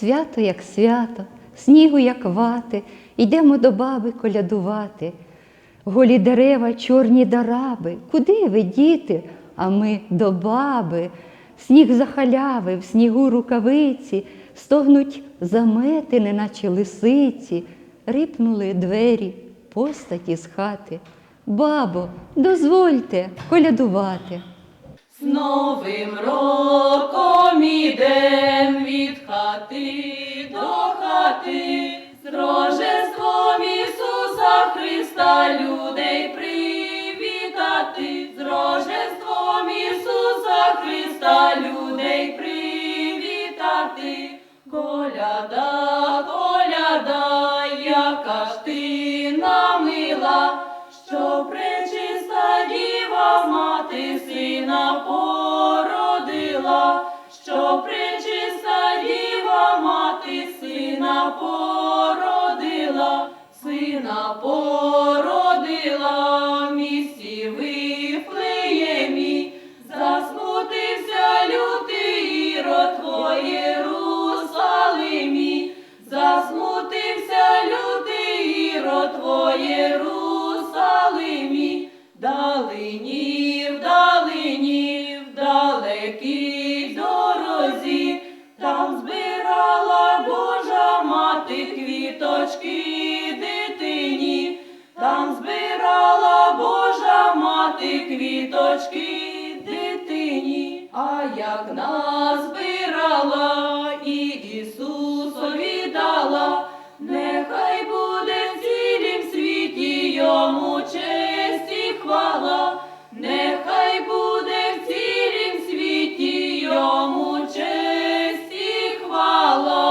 Свято, як свято, снігу, як вати, йдемо до баби колядувати. Голі дерева, чорні дараби, куди ви, діти? А ми до баби. Сніг за халяви, в снігу рукавиці, стогнуть замети, неначе лисиці, рипнули двері, постаті з хати. Бабо, дозвольте колядувати. З Новим роком ідем від хати до хати, з Рождеством породила, сина породила а як назбирала і Ісусові дала, нехай буде в цілім світі йому честь і хвала, нехай буде в цілім світі йому честь і хвала.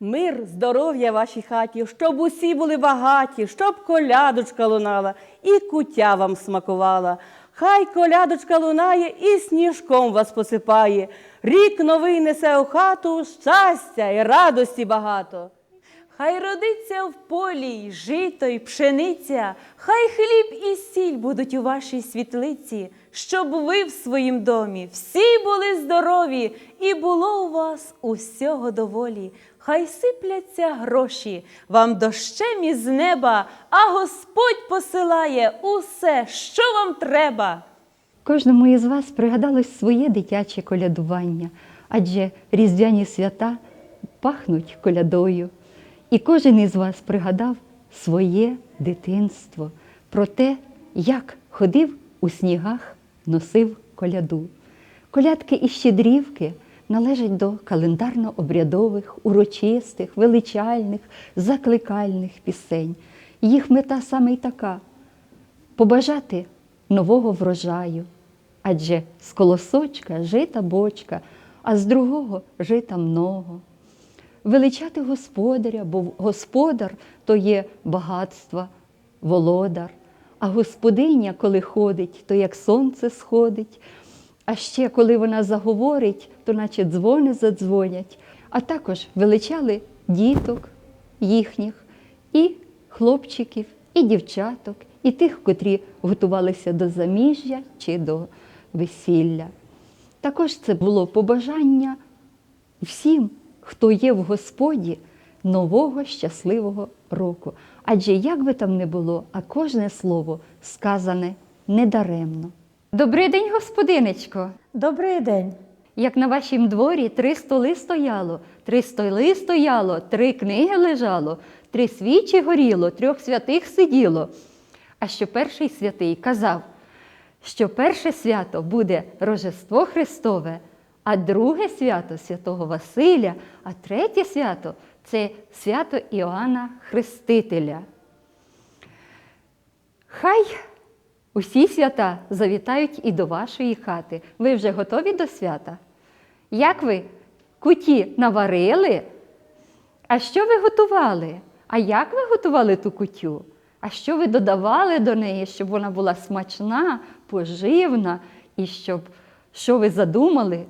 Мир, здоров'я вашій хаті, щоб усі були багаті, щоб колядочка лунала і кутя вам смакувала. Хай колядочка лунає і сніжком вас посипає. Рік новий несе у хату щастя і радості багато. Хай родиться в полі й жито й пшениця, хай хліб і сіль будуть у вашій світлиці, щоб ви в своїм домі всі були здорові, і було у вас усього доволі. Хай сипляться гроші вам дощем із неба, а Господь посилає усе, що вам треба. Кожному із вас пригадалось своє дитяче колядування, адже різдвяні свята пахнуть колядою. І кожен із вас пригадав своє дитинство, про те, як ходив у снігах, носив коляду. Колядки і щедрівки належать до календарно-обрядових, урочистих, величальних, закликальних пісень. Їх мета саме й така побажати нового врожаю, адже з колосочка жита бочка, а з другого жита много. Величати господаря, бо господар то є багатство, володар, а господиня, коли ходить, то як сонце сходить. А ще коли вона заговорить, то наче дзвони задзвонять, а також величали діток їхніх, і хлопчиків, і дівчаток, і тих, котрі готувалися до заміжжя чи до весілля. Також це було побажання всім, хто є в Господі, нового щасливого року. Адже як би там не було, а кожне слово сказане недаремно. Добрий день, господинечко! Добрий день. Як на вашім дворі три столи стояло, три столи стояло, три книги лежало, три свічі горіло, трьох святих сиділо. А що перший святий казав, що перше свято буде Рождество Христове, а друге свято святого Василя, а третє свято це свято Іоанна Хрестителя. Хай усі свята завітають і до вашої хати. Ви вже готові до свята? Як ви куті наварили? А що ви готували? А як ви готували ту кутю? А що ви додавали до неї, щоб вона була смачна, поживна, і щоб що ви задумали,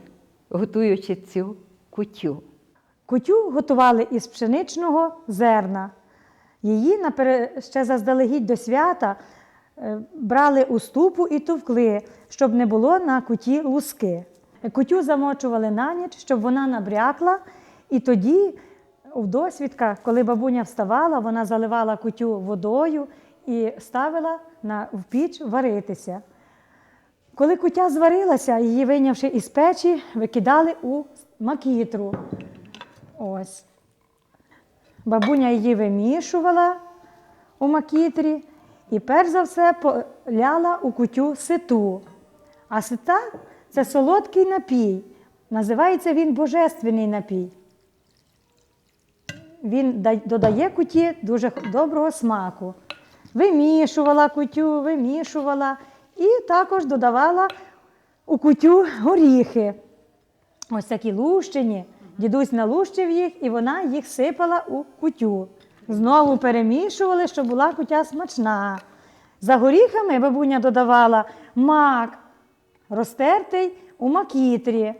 готуючи цю кутю? Кутю готували із пшеничного зерна. Її ще заздалегідь до свята брали у ступу і товкли, щоб не було на куті луски. Кутю замочували на ніч, щоб вона набрякла І тоді, в досвідках, коли бабуня вставала, вона заливала кутю водою і ставила на, в піч варитися. Коли кутя зварилася, її вийнявши із печі, викидали у макітру. Ось. Бабуня її вимішувала у макітрі і перш за все поляла у кутю ситу. А сита це солодкий напій. Називається він божественний напій. Він додає куті дуже доброго смаку. Вимішувала кутю, вимішувала і також додавала у кутю горіхи. Ось такі лущені. Дідусь налущив їх, і вона їх сипала у кутю. Знову перемішували, щоб була кутя смачна. За горіхами бабуня додавала мак, розтертий у макітрі.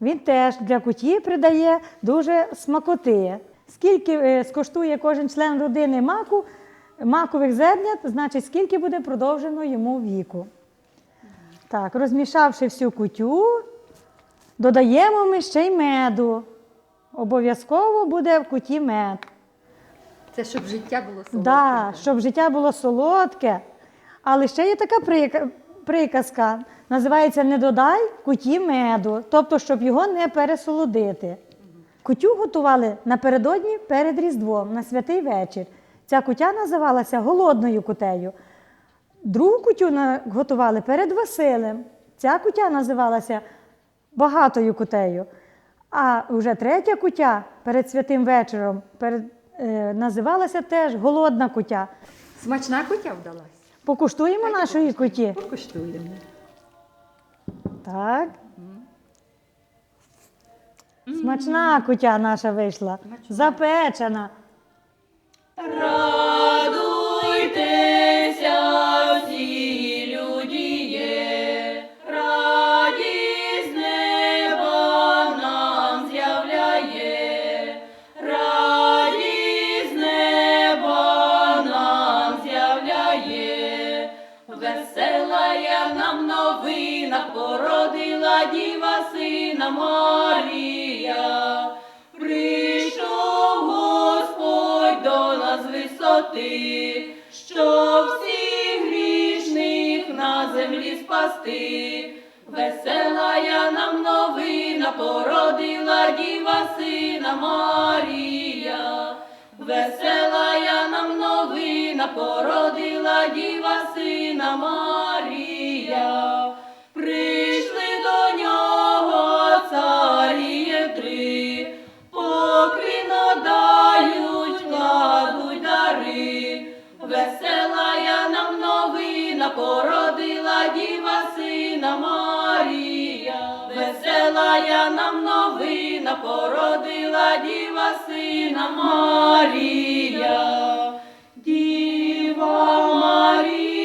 Він теж для куті придає дуже смакоти. Скільки е, скоштує кожен член родини маку, макових зернят, значить, скільки буде продовжено йому віку. Так, розмішавши всю кутю, додаємо ми ще й меду. Обов'язково буде в куті мед. Це щоб життя було солодке. Да, щоб життя було солодке. Але ще є така прика- приказка. Називається Не додай куті меду, тобто, щоб його не пересолодити. Кутю готували напередодні перед Різдвом на святий вечір. Ця кутя називалася голодною кутею. Другу кутю готували перед Василем. Ця кутя називалася багатою кутею. А вже третя кутя перед святим вечором перед, е, називалася теж голодна кутя. Смачна кутя вдалась. Покуштуємо нашої куті. Покуштуємо. Так. Смачна кутя наша вийшла. Запечена. Радуйтеся з'являє, весела я нам новина, породила діва сина Марія. Прийшов Господь до нас висоти, щоб всіх грішних на землі спасти. Весела я нам новина, породила діва сина Марія. Весела я нам новина, породила діва сина Марія. Весела я нам новина, породила діва сина Марія. Діва Марія.